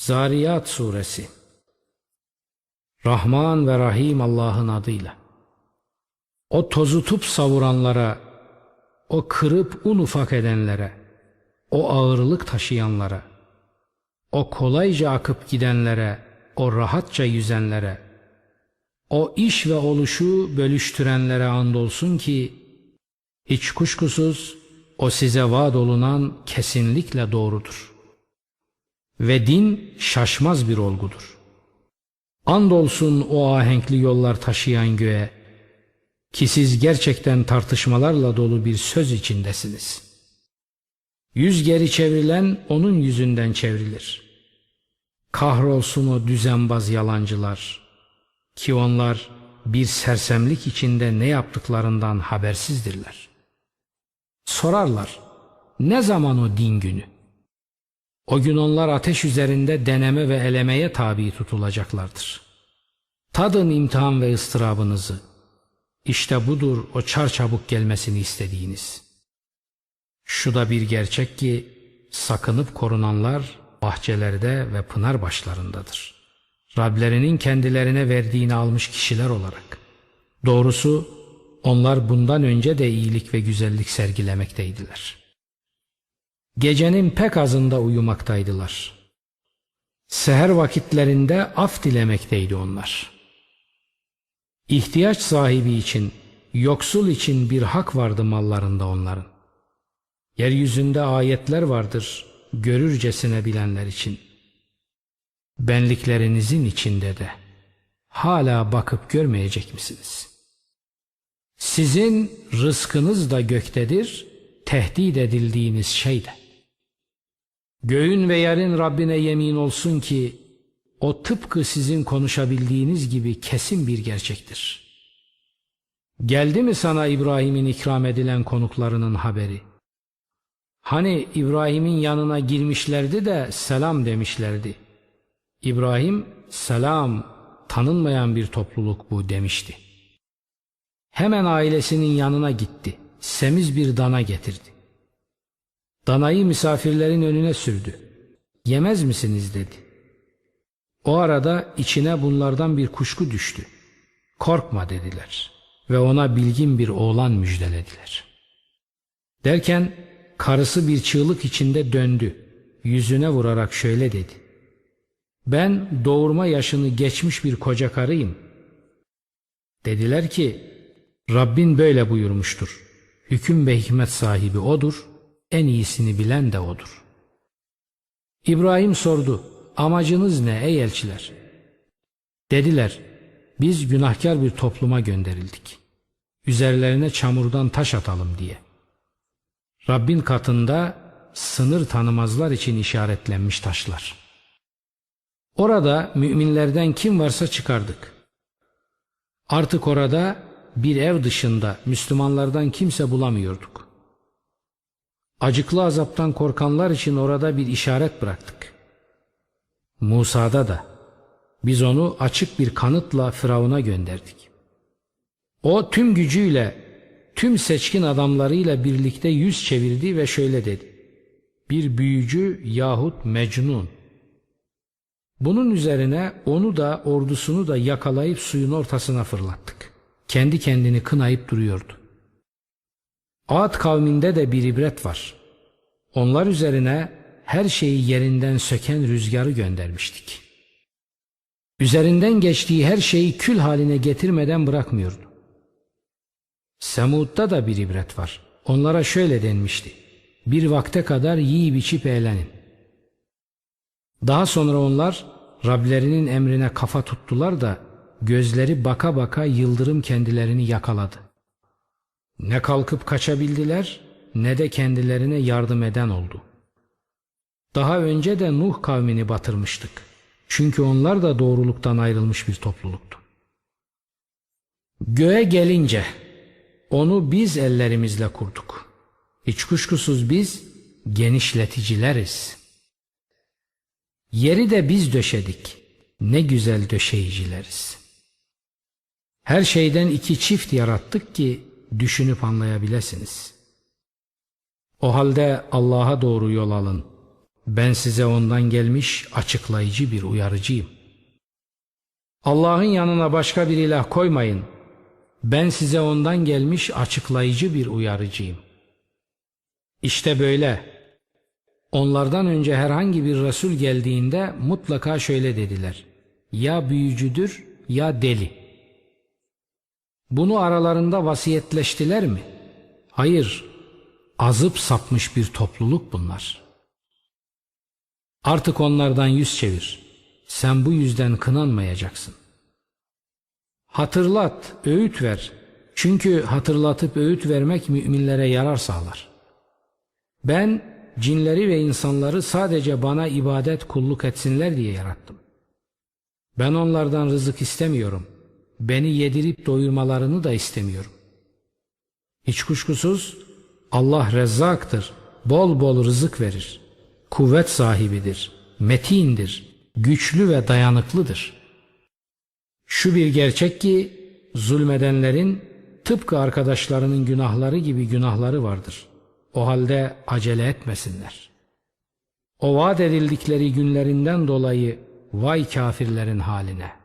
Zariyat Suresi Rahman ve Rahim Allah'ın adıyla. O tozutup savuranlara, o kırıp un ufak edenlere, o ağırlık taşıyanlara, o kolayca akıp gidenlere, o rahatça yüzenlere, o iş ve oluşu bölüştürenlere andolsun ki, hiç kuşkusuz o size vaad olunan kesinlikle doğrudur. Ve din şaşmaz bir olgudur. Andolsun o ahenkli yollar taşıyan göğe, ki siz gerçekten tartışmalarla dolu bir söz içindesiniz. Yüz geri çevrilen onun yüzünden çevrilir. Kahrolsun o düzenbaz yalancılar ki onlar bir sersemlik içinde ne yaptıklarından habersizdirler. Sorarlar, ne zaman o din günü? O gün onlar ateş üzerinde deneme ve elemeye tabi tutulacaklardır. Tadın imtihan ve ıstırabınızı. İşte budur o çarçabuk gelmesini istediğiniz. Şu da bir gerçek ki sakınıp korunanlar bahçelerde ve pınar başlarındadır. Rablerinin kendilerine verdiğini almış kişiler olarak. Doğrusu onlar bundan önce de iyilik ve güzellik sergilemekteydiler. Gecenin pek azında uyumaktaydılar. Seher vakitlerinde af dilemekteydi onlar. İhtiyaç sahibi için, yoksul için bir hak vardı mallarında onların. Yeryüzünde ayetler vardır, görürcesine bilenler için. Benliklerinizin içinde de hala bakıp görmeyecek misiniz? Sizin rızkınız da göktedir, tehdit edildiğiniz şey de. Göğün ve yerin Rabbine yemin olsun ki o tıpkı sizin konuşabildiğiniz gibi kesin bir gerçektir. Geldi mi sana İbrahim'in ikram edilen konuklarının haberi? Hani İbrahim'in yanına girmişlerdi de selam demişlerdi. İbrahim selam tanınmayan bir topluluk bu demişti. Hemen ailesinin yanına gitti. Semiz bir dana getirdi. Danayı misafirlerin önüne sürdü. Yemez misiniz dedi. O arada içine bunlardan bir kuşku düştü. Korkma dediler ve ona bilgin bir oğlan müjdelediler. Derken karısı bir çığlık içinde döndü. Yüzüne vurarak şöyle dedi. Ben doğurma yaşını geçmiş bir koca karıyım. Dediler ki Rabbin böyle buyurmuştur. Hüküm ve hikmet sahibi odur, en iyisini bilen de odur. İbrahim sordu, amacınız ne ey elçiler? Dediler, biz günahkar bir topluma gönderildik. Üzerlerine çamurdan taş atalım diye. Rabbin katında sınır tanımazlar için işaretlenmiş taşlar. Orada müminlerden kim varsa çıkardık. Artık orada bir ev dışında Müslümanlardan kimse bulamıyorduk. Acıklı azaptan korkanlar için orada bir işaret bıraktık. Musa'da da biz onu açık bir kanıtla Firavun'a gönderdik. O tüm gücüyle, tüm seçkin adamlarıyla birlikte yüz çevirdi ve şöyle dedi. Bir büyücü yahut mecnun. Bunun üzerine onu da ordusunu da yakalayıp suyun ortasına fırlattık. Kendi kendini kınayıp duruyordu. Ad kavminde de bir ibret var. Onlar üzerine her şeyi yerinden söken rüzgarı göndermiştik. Üzerinden geçtiği her şeyi kül haline getirmeden bırakmıyordu. Semud'da da bir ibret var. Onlara şöyle denmişti. Bir vakte kadar yiyip içip eğlenin. Daha sonra onlar Rablerinin emrine kafa tuttular da gözleri baka baka yıldırım kendilerini yakaladı. Ne kalkıp kaçabildiler ne de kendilerine yardım eden oldu. Daha önce de Nuh kavmini batırmıştık. Çünkü onlar da doğruluktan ayrılmış bir topluluktu. Göğe gelince onu biz ellerimizle kurduk. Hiç kuşkusuz biz genişleticileriz. Yeri de biz döşedik. Ne güzel döşeyicileriz. Her şeyden iki çift yarattık ki düşünüp anlayabilirsiniz. O halde Allah'a doğru yol alın. Ben size ondan gelmiş açıklayıcı bir uyarıcıyım. Allah'ın yanına başka bir ilah koymayın. Ben size ondan gelmiş açıklayıcı bir uyarıcıyım. İşte böyle. Onlardan önce herhangi bir Resul geldiğinde mutlaka şöyle dediler. Ya büyücüdür ya deli. Bunu aralarında vasiyetleştiler mi? Hayır, azıp sapmış bir topluluk bunlar. Artık onlardan yüz çevir. Sen bu yüzden kınanmayacaksın. Hatırlat, öğüt ver. Çünkü hatırlatıp öğüt vermek müminlere yarar sağlar. Ben cinleri ve insanları sadece bana ibadet kulluk etsinler diye yarattım. Ben onlardan rızık istemiyorum. Beni yedirip doyurmalarını da istemiyorum. Hiç kuşkusuz Allah rezzaktır, bol bol rızık verir. Kuvvet sahibidir, metindir, güçlü ve dayanıklıdır. Şu bir gerçek ki zulmedenlerin tıpkı arkadaşlarının günahları gibi günahları vardır. O halde acele etmesinler. O vaat edildikleri günlerinden dolayı vay kafirlerin haline.''